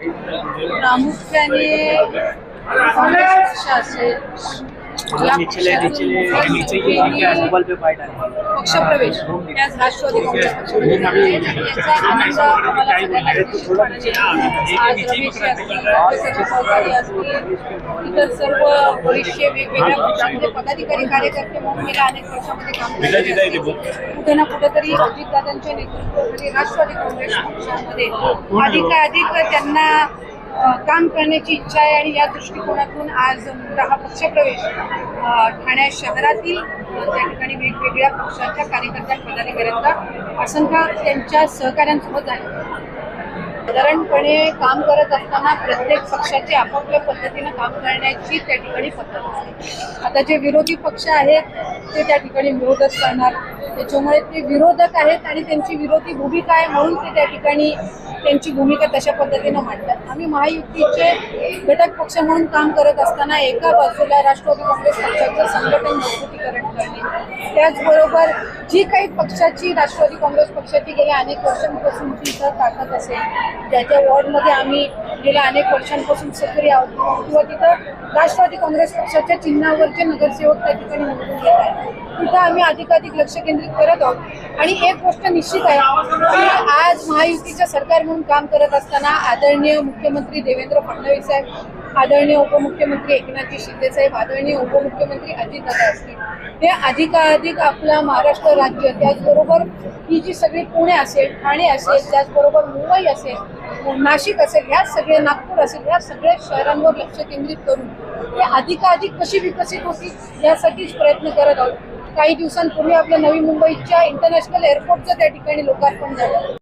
प्रामुख्याने काँग्रेस पक्ष असेल या निचले निचले नीचे ये पक्षातून मोबाइल पे फाइट आहे पक्षप्रवेश राष्ट्रवादी निश्चितपणे आहे. आज असतील इतर सर्व बरेचसे वेगवेगळ्या पक्षामध्ये पदाधिकारी कार्यकर्ते म्हणून गेल्या अनेक वर्षामध्ये काम. कुठे ना कुठेतरी अजितदादांच्या नेतृत्वाखाली राष्ट्रवादी काँग्रेस पक्षामध्ये अधिकाधिक त्यांना काम करण्याची इच्छा आहे आणि या दृष्टिकोनातून आज मोठा हा पक्षप्रवेश ठाणे शहरातील त्या ठिकाणी वेगवेगळ्या पक्षाच्या कार्यकर्त्या पदाधिकाऱ्यांचा असंख्य त्यांच्या सहकाऱ्यांसोबत झाले साधारणपणे काम करत असताना प्रत्येक पक्षाची आपापल्या पद्धतीनं काम करण्याची त्या ठिकाणी पद्धत असते. आता जे विरोधी पक्ष आहेत ते त्या ठिकाणी विरोधच करणार. त्याच्यामुळे ते विरोधक आहेत आणि त्यांची विरोधी भूमिका आहे म्हणून ते त्या ठिकाणी त्यांची भूमिका तशा पद्धतीनं मांडतात. आम्ही महायुतीचे घटक पक्ष म्हणून काम करत असताना एका बाजूला राष्ट्रवादी काँग्रेस पक्षाचं संघटन मजबूतीकरण करणे त्याचबरोबर जी काही पक्षाची राष्ट्रवादी काँग्रेस पक्षाची गेल्या अनेक वर्षांपासूनची जर ताकद असेल ज्याच्या वॉर्डमध्ये आम्ही गेल्या अनेक वर्षांपासून सक्रिय आहोत किंवा तिथं राष्ट्रवादी काँग्रेस पक्षाच्या चिन्हावरचे नगरसेवक त्या ठिकाणी निवडून घेत आहेत. तिथं आम्ही अधिकाधिक लक्ष केंद्रित करत आहोत. आणि एक गोष्ट निश्चित आहे की आज महायुतीच्या सरकार म्हणून काम करत असताना आदरणीय मुख्यमंत्री देवेंद्र फडणवीस साहेब आदरणीय उपमुख्यमंत्री एकनाथजी शिंदे साहेब आदरणीय उपमुख्यमंत्री अजितदादा असतील हे अधिकाधिक आपला महाराष्ट्र राज्य त्याचबरोबर ही जी सगळी पुणे असेल ठाणे असेल त्याचबरोबर मुंबई असेल नाशिक असेल ह्या सगळे नागपूर असेल ह्या सगळ्या शहरांवर लक्ष केंद्रित करून ते अधिकाधिक कशी विकसित होतील यासाठीच प्रयत्न करत आहोत. काही दिवसांपूर्वी आपल्या नवी मुंबईच्या इंटरनॅशनल एअरपोर्टचं त्या ठिकाणी लोकार्पण झालं.